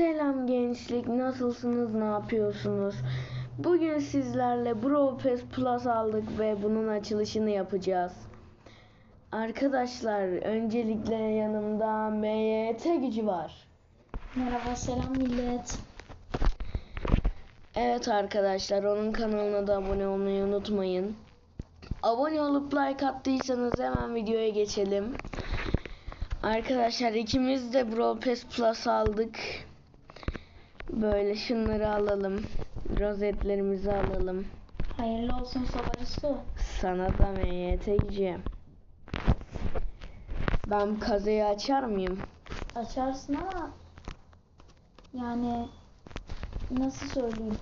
Selam gençlik, nasılsınız, ne yapıyorsunuz? Bugün sizlerle Pass Plus aldık ve bunun açılışını yapacağız. Arkadaşlar, öncelikle yanımda MYT gücü var. Merhaba selam millet. Evet arkadaşlar, onun kanalına da abone olmayı unutmayın. Abone olup like attıysanız hemen videoya geçelim. Arkadaşlar ikimiz de Brawl Pass Plus aldık. Böyle şunları alalım. Rozetlerimizi alalım. Hayırlı olsun Sabarısu. Sana da MYT'ci. Ben kazayı açar mıyım? Açarsın ama yani nasıl söyleyeyim?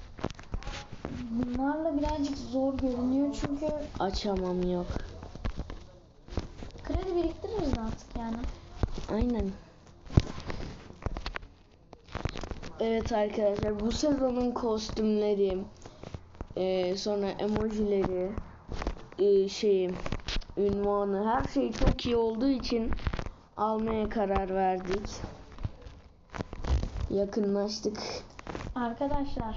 Bunlarla birazcık zor görünüyor çünkü Açamam yok. kredi biriktiririz artık yani. Aynen. Evet arkadaşlar bu sezonun kostümleri eee, sonra emojileri eee, şeyi ünvanı her şey çok iyi olduğu için almaya karar verdik. Yakınlaştık. Arkadaşlar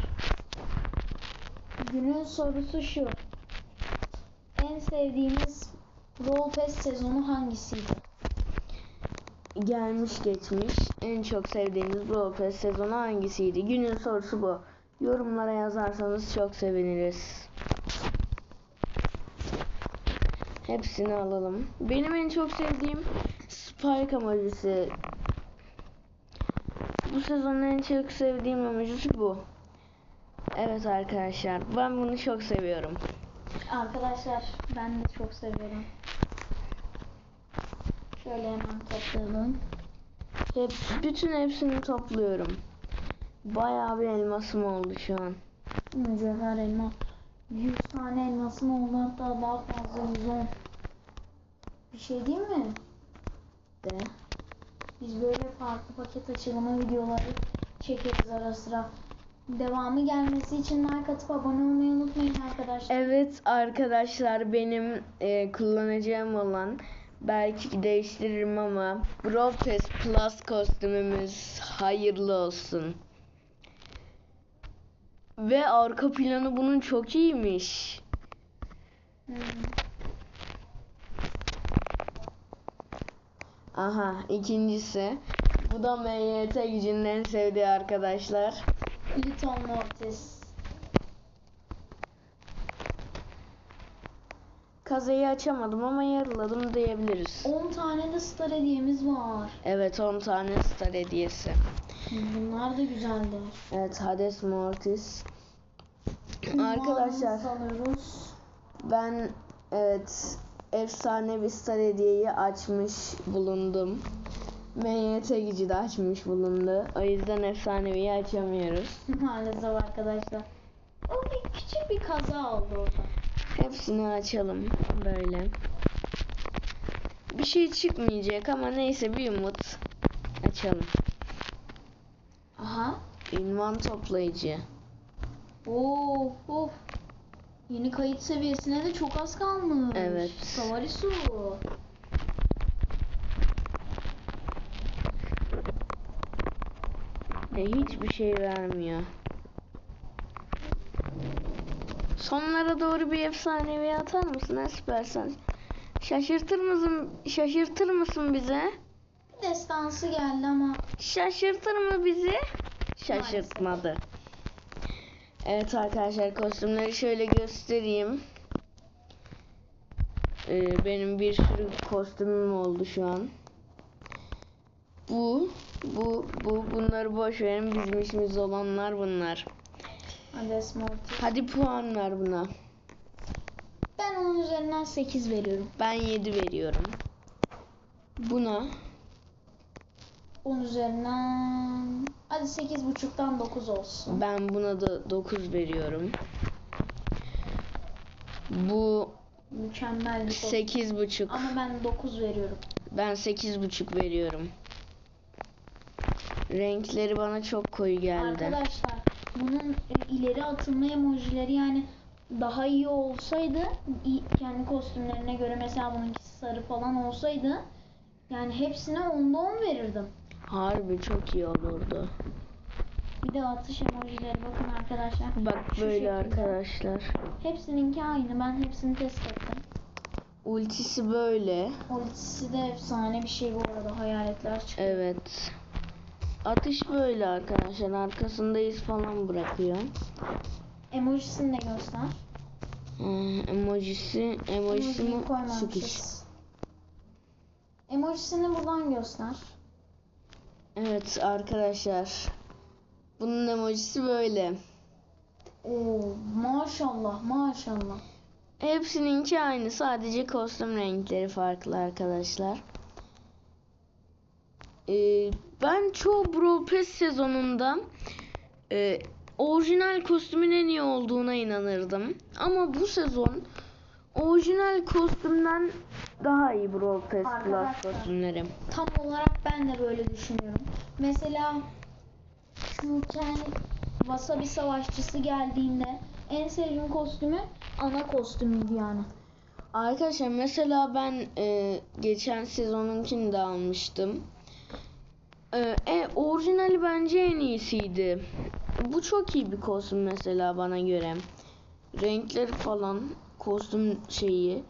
günün sorusu şu. En sevdiğiniz Brawl Pass sezonu hangisiydi? Gelmiş geçmiş en çok sevdiğiniz Brawl Pass sezonu hangisiydi? Günün sorusu bu. Yorumlara yazarsanız çok seviniriz. Hepsini alalım. Benim en çok sevdiğim Spike emojisi. Bu sezonun en çok sevdiğim emojisi bu. Evet arkadaşlar ben bunu çok seviyorum. Arkadaşlar ben de çok seviyorum. Şöyle hemen toplayalım. Hep, bütün hepsini topluyorum. Bayağı bir elmasım oldu şu an. Mücevher elma. 100 tane elmasım oldu hatta daha fazla 110. Bir şey değil mi? De. Biz böyle farklı paket açılımı videoları çekeriz ara sıra. Devamı gelmesi için like atıp abone olmayı unutmayın arkadaşlar. Evet arkadaşlar benim e, kullanacağım olan belki değiştiririm ama Brawl Pass Plus kostümümüz hayırlı olsun. Ve arka planı bunun çok iyiymiş. Hmm. Aha ikincisi. Bu da MYT gücünün en sevdiği arkadaşlar. Liton Mortis. Kazayı açamadım ama yarıladım diyebiliriz. 10 tane de star hediyemiz var. Evet 10 tane star hediyesi. Bunlar da güzeldi. Evet Hades Mortis. Arkadaşlar alıyoruz. ben evet efsane bir star hediyeyi açmış bulundum. MYT gücü de açmış bulundu. O yüzden efsanevi açamıyoruz. Maalesef arkadaşlar. O bir küçük bir kaza oldu orada. Hepsini açalım böyle. Bir şey çıkmayacak ama neyse bir umut. Açalım. Aha. Ünvan toplayıcı. Oo, of. Yeni kayıt seviyesine de çok az kalmış. Evet. Savarisu. Ve hiçbir şey vermiyor. Sonlara doğru bir efsanevi atar mısın Espersen? Şaşırtır mısın? Şaşırtır mısın bize? Bir destansı geldi ama Şaşırtır mı bizi? Şaşırtmadı. Evet arkadaşlar kostümleri şöyle göstereyim. Ee, benim bir sürü kostümüm oldu şu an. Bu, bu, bu, bunları boş verin. Bizim işimiz olanlar bunlar. Hades Mortis. Hadi puan ver buna. Ben onun üzerinden 8 veriyorum. Ben 7 veriyorum. Buna 10 üzerinden hadi 8.5'tan 9 olsun. ben buna da 9 veriyorum. Bu Mükemmel bir kostüm. 8 buçuk. Ama ben 9 veriyorum. Ben 8,5 veriyorum. Renkleri bana çok koyu geldi. Arkadaşlar bunun ileri atılma emojileri yani daha iyi olsaydı kendi kostümlerine göre mesela bununkisi sarı falan olsaydı yani hepsine 10'da 10 verirdim. Harbi çok iyi olurdu. Bir de atış emojileri bakın arkadaşlar. Bak Şu böyle şekilde. arkadaşlar. Hepsininki aynı. Ben hepsini test ettim. Ultisi böyle. Ultisi de efsane bir şey bu arada. Hayaletler çıkıyor. Evet. Atış böyle arkadaşlar. Arkasında iz falan bırakıyor. Emojisini de göster. Hmm, emojisi, emojisi Emojiyi mi? Sıkış. Emojisini buradan göster. Evet arkadaşlar. Bunun emojisi böyle. Oo, maşallah maşallah. Hepsininki aynı. Sadece kostüm renkleri farklı arkadaşlar. Ee, ben çoğu Brawl Pass sezonunda e, orijinal kostümün en iyi olduğuna inanırdım. Ama bu sezon orijinal kostümden daha iyi Brawl Pass Plus Arkadaşlar. kostümleri. Tam olarak ben de böyle düşünüyorum. Mesela şu kendi Wasabi savaşçısı geldiğinde en sevdiğim kostümü ana kostümüydü yani. Arkadaşlar mesela ben e, geçen sezonunkini de almıştım. E, e, orijinali bence en iyisiydi. Bu çok iyi bir kostüm mesela bana göre. Renkleri falan, kostüm şeyi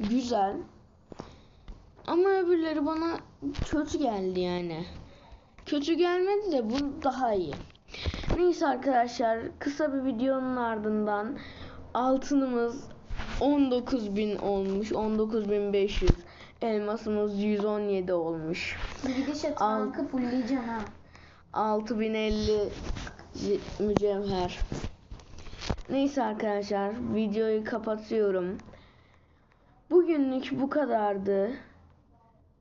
güzel. Ama öbürleri bana kötü geldi yani. Kötü gelmedi de bu daha iyi. Neyse arkadaşlar kısa bir videonun ardından altınımız 19.000 olmuş. 19.500. Elmasımız 117 olmuş. Gidişe tankı fullleyeceğim ha. 6050 mücevher. Neyse arkadaşlar videoyu kapatıyorum. Bugünlük bu kadardı.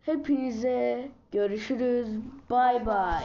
Hepinize görüşürüz. Bay bay.